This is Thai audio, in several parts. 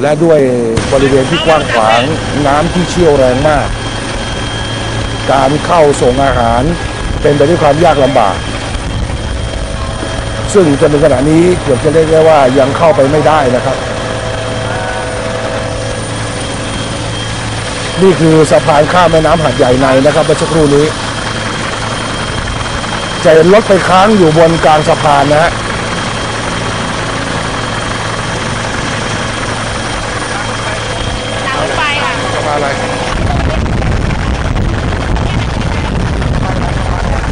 และด้วยบริเวณที่กว้างขวางน้ำที่เชี่ยวแรงมาก การเข้าส่งอาหารเป็นไปด้วยความยากลำบาก ซึ่งจนถึงขณะนี้เกือบจะเรียกได้ว่ายังเข้าไปไม่ได้นะครับ นี่คือสะพานข้ามแม่น้ำหาดใหญ่ในนะครับเมื่อสักครู่นี้จะรถไปค้างอยู่บนกลางสะพานนะฮะ ทางรถไฟค่ะ สะพานอะไร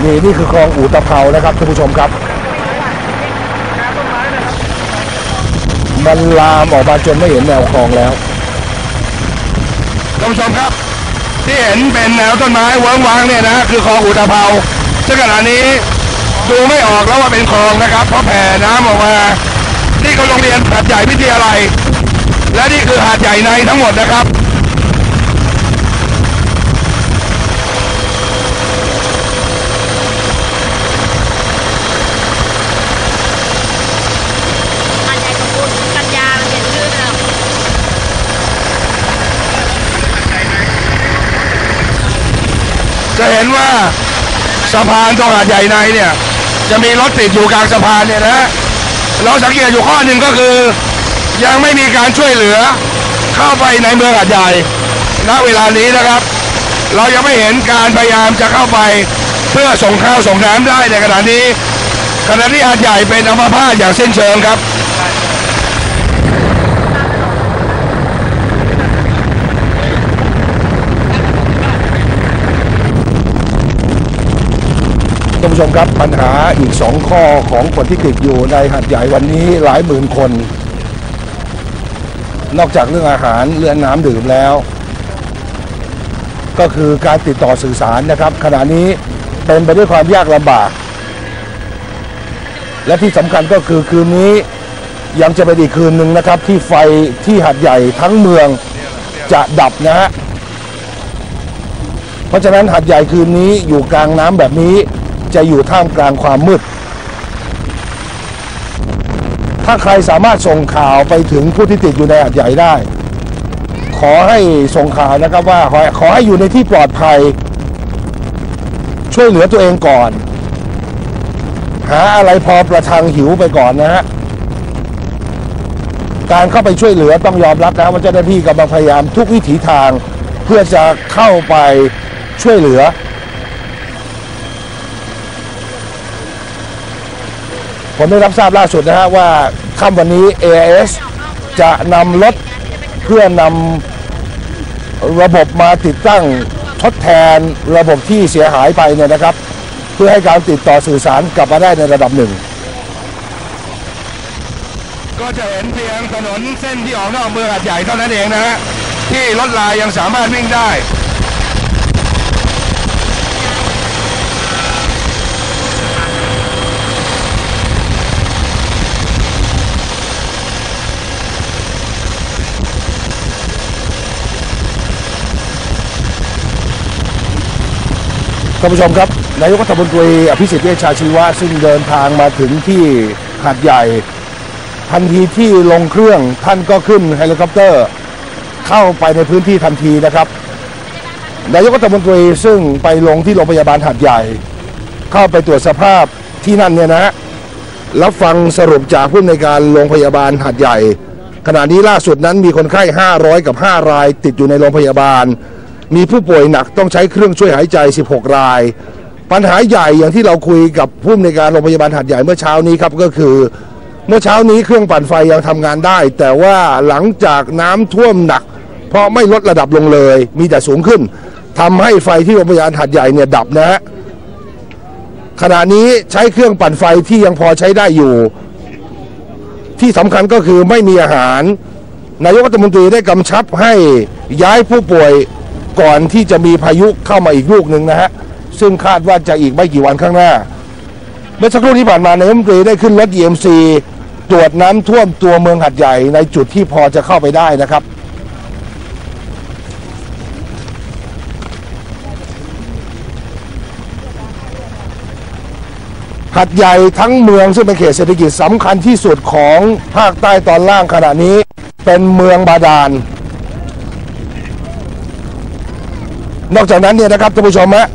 นี่นี่คือคลองอู่ตะเภานะครับท่านผู้ชมครับ มันลามออกมาจนไม่เห็นแนวคลองแล้วท่านผู้ชมครับ ที่เห็นเป็นแนวต้นไม้เวิ้งว้างเนี่ยนะ คือคลองอุตภเปาซึ่งขณะนี้ดูไม่ออกแล้วว่าเป็นคลองนะครับ เพราะแผ่น้ำออกมานี่ก็โรงเรียนหาดใหญ่วิทยาลัย และนี่คือหาดใหญ่ในทั้งหมดนะครับ อันใหญ่สมบูรณ์กัญญามันเห็นชื่อเลย จะเห็ นว่าสะพานตรงหาดใหญ่ในเนี่ย จะมีรถติดอยู่กลางสะพานเนี่ยนะเราสังเกตอยู่ข้อหนึ่งก็คือ ยังไม่มีการช่วยเหลือ เข้าไปในเมืองหาดใหญ่ณเวลานี้นะครับ เรายังไม่เห็นการพยายามจะเข้าไปเพื่อส่งข้าวส่งน้ำได้ในขณะนี้ขณะที่หาดใหญ่เป็นอัมพาตอย่างสิ้นเชิงครับ ผู้ชมครับปัญหาอีกสองข้อของคนที่ติดอยู่ในหัดใหญ่วันนี้หลายหมื่นคน นอกจากเรื่องอาหารเรื่องน้ำดื่มแล้ว ก็คือการติดต่อสื่อสารนะครับ ขณะนี้เป็นไปด้วยความยากลำบาก และที่สำคัญก็คือคืนนี้ยังจะเป็นอีกคืนหนึ่งนะครับ ที่ไฟที่หัดใหญ่ทั้งเมืองจะดับนะฮะเพราะฉะนั้นหัดใหญ่คืนนี้อยู่กลางน้ำแบบนี้ จะอยู่ท่ามกลางความมืด ถ้าใครสามารถส่งข่าวไปถึงผู้ที่ติดอยู่ในหัดใหญ่ได้ ขอให้ส่งข่าวนะครับว่าขอขอให้อยู่ในที่ปลอดภัย ช่วยเหลือตัวเองก่อน หาอะไรพอประทังหิวไปก่อนนะฮะการเข้าไปช่วยเหลือต้องยอมรับนะว่าเจ้าหน้าที่กำลังพยายามทุกวิถีทาง เพื่อจะเข้าไปช่วยเหลือ ผมได้รับทราบล่าสุดนะฮะว่าค่ำวันนี้ AIS จะนำรถเพื่อนำระบบมาติดตั้งทดแทนระบบที่เสียหายไปเนี่ยนะครับ เพื่อให้การติดต่อสื่อสารกลับมาได้ในระดับหนึ่ง ก็จะเห็นเพียงถนนเส้นที่ออกนอกเมืองหาดใหญ่เท่านั้นเองนะฮะที่รถลายยังสามารถวิ่งได้ ท่านผู้ชมครับนายกรัฐมนตรีอภิสิทธิ์เวชชาชีวะซึ่งเดินทางมาถึงที่หาดใหญ่ ทันทีที่ลงเครื่องท่านก็ขึ้นเฮลิคอปเตอร์ เข้าไปในพื้นที่ทันทีนะครับนายกรัฐมนตรีซึ่งไปลงที่โรงพยาบาลหาดใหญ่ เข้าไปตรวจสภาพที่นั่นเนี่ยนะฮะรับฟังสรุปจากผู้ในการโรงพยาบาลหาดใหญ่ ขณะนี้ล่าสุดนั้นมีคนไข้ 500 กับ 5 รายติดอยู่ในโรงพยาบาล มีผู้ป่วยหนักต้องใช้เครื่องช่วยหายใจ 16 ราย ปัญหาใหญ่อย่างที่เราคุยกับผู้ในวยการโรงพยาบาลหาดใหญ่เมื่อเช้านี้ครับก็คือ เมื่อเช้านี้เครื่องปั่นไฟยังทำงานได้ แต่ว่าหลังจากน้ำท่วมหนัก เพราะไม่ลดระดับลงเลย มีแต่สูงขึ้นทำให้ไฟที่โรงพยาบาลหาดใหญ่เนี่ยดับนะฮะขณะนี้ใช้เครื่องปั่นไฟที่ยังพอใช้ได้อยู่ ที่สำคัญก็คือไม่มีอาหาร นายกรัฐมนตรีได้กำชับให้ย้ายผู้ป่วย ก่อนที่จะมีพายุเข้ามาอีกลูกหนึ่งนะฮะ ซึ่งคาดว่าจะอีกไม่กี่วันข้างหน้า เมื่อสักครู่ที่ผ่านมานายกรัฐมนตรีได้ขึ้นรถ EMC ตรวจน้ำท่วมตัวเมืองหัดใหญ่ในจุดที่พอจะเข้าไปได้นะครับหัดใหญ่ทั้งเมืองซึ่งเป็นเขตเศรษฐกิจสำคัญที่สุดของภาคใต้ตอนล่างขณะนี้ เป็นเมืองบาดาล นอกจากนั้นเนี่ยนะครับท่านผู้ชมฮะ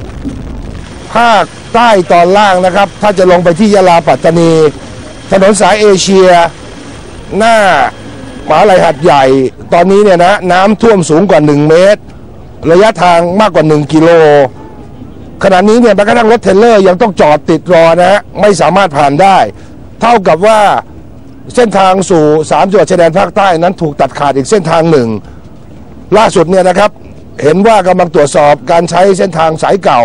ภาคใต้ตอนล่างนะครับ ถ้าจะลงไปที่ยะลาปัตตานี ถนนสายเอเชีย หน้ามหาลัยหัดใหญ่ ตอนนี้เนี่ยนะน้ำท่วมสูงกว่า 1 เมตร ระยะทางมากกว่า 1 กิโล ขณะนี้เนี่ยแม้กระทั่งรถเทรลเลอร์ยังต้องจอดติดรอนะฮะไม่สามารถผ่านได้ เท่ากับว่าเส้นทางสู่สามจังหวัดชายแดนภาคใต้นั้นถูกตัดขาดอีกเส้นทางหนึ่ง ล่าสุดเนี่ยนะครับ เห็นว่ากำลังตรวจสอบการใช้เส้นทางสายเก่า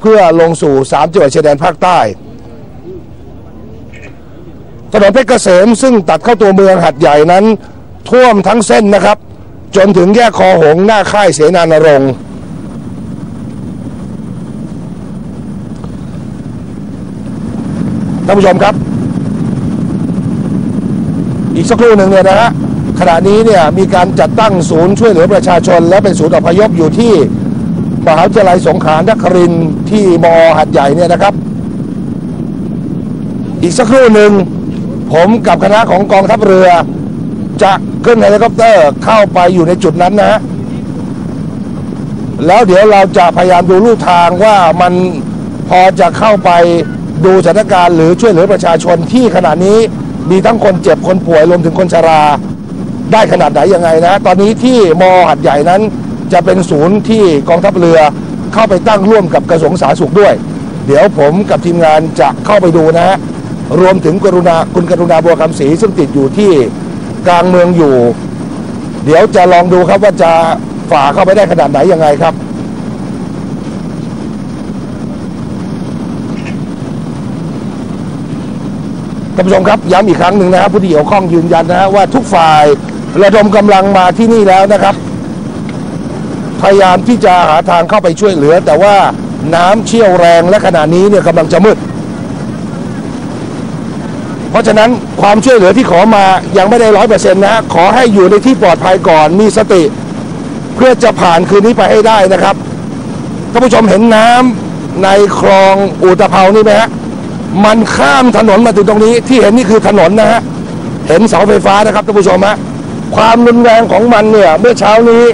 เพื่อลงสู่สามจังหวัดชายแดนภาคใต้ถนนเพชรเกษมซึ่งตัดเข้าตัวเมืองหัดใหญ่นั้น ท่วมทั้งเส้นนะครับ จนถึงแยกคอหงหน้าค่ายเสนานรงค์ท่านผู้ชมครับ อีกสักครู่หนึ่งเนี่ยนะฮะ ขณะนี้เนี่ยมีการจัดตั้งศูนย์ช่วยเหลือประชาชน และเป็นศูนย์อพยพอยู่ที่มหาวิทยาลัยสงขลานครินที่มอหัดใหญ่เนี่ยนะครับ อีกสักครู่หนึ่งผมกับคณะของกองทัพเรือ จะขึ้นเฮลิคอปเตอร์เข้าไปอยู่ในจุดนั้นนะฮะแล้วเดี๋ยวเราจะพยายามดูลู่ทางว่ามันพอจะเข้าไปดูสถานการณ์หรือช่วยเหลือประชาชนที่ขณะนี้มีทั้งคนเจ็บคนป่วยรวมถึงคนชรา ได้ขนาดไหนยังไงนะ ตอนนี้ที่มอหัดใหญ่นั้น จะเป็นศูนย์ที่กองทัพเรือเข้าไปตั้งร่วมกับกระทรวงสาธารณสุขด้วย เดี๋ยวผมกับทีมงานจะเข้าไปดูนะฮะรวมถึงกรุณาคุณกรุณาบัวคำศรีซึ่งติดอยู่ที่กลางเมืองอยู่ เดี๋ยวจะลองดูครับว่าจะฝ่าเข้าไปได้ขนาดไหนยังไงครับท่านผู้ชมครับย้ำอีกครั้งหนึ่งนะครับผู้ที่เกี่ยวข้องยืนยันนะฮะว่าทุกฝ่าย ระดมกำลังมาที่นี่แล้วนะครับ พยายามที่จะหาทางเข้าไปช่วยเหลือ แต่ว่าน้ำเชี่ยวแรงและขณะนี้เนี่ยกำลังจะมืด เพราะฉะนั้นความช่วยเหลือที่ขอมายังไม่ได้ร้อยเปอร์เซ็นต์นะขอให้อยู่ในที่ปลอดภัยก่อนมีสติ เพื่อจะผ่านคืนนี้ไปให้ได้นะครับท่านผู้ชมเห็นน้ำในคลองอุตภเปานี่ไหมฮะมันข้ามถนนมาถึงตรงนี้ที่เห็นนี่คือถนนนะฮะเห็นเสาไฟฟ้านะครับท่านผู้ชมฮะ ความรุนแรงของมันเนี่ย เมื่อเช้านี้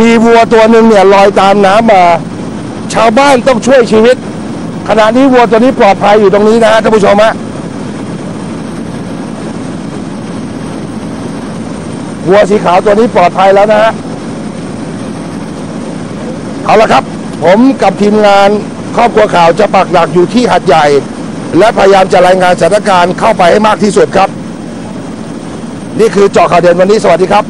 มีวัวตัวหนึ่งเนี่ยลอยตามน้ำมา ชาวบ้านต้องช่วยชีวิต ขณะนี้วัวตัวนี้ปลอดภัยอยู่ตรงนี้นะฮะท่านผู้ชมฮะวัวสีขาวตัวนี้ปลอดภัยแล้วนะฮะเอาละครับ ผมกับทีมงานครอบครัวข่าวจะปักหลักอยู่ที่หัดใหญ่ และพยายามจะรายงานสถานการณ์เข้าไปให้มากที่สุดครับ นี่คือเจาะข่าวเด่นวันนี้สวัสดีครับ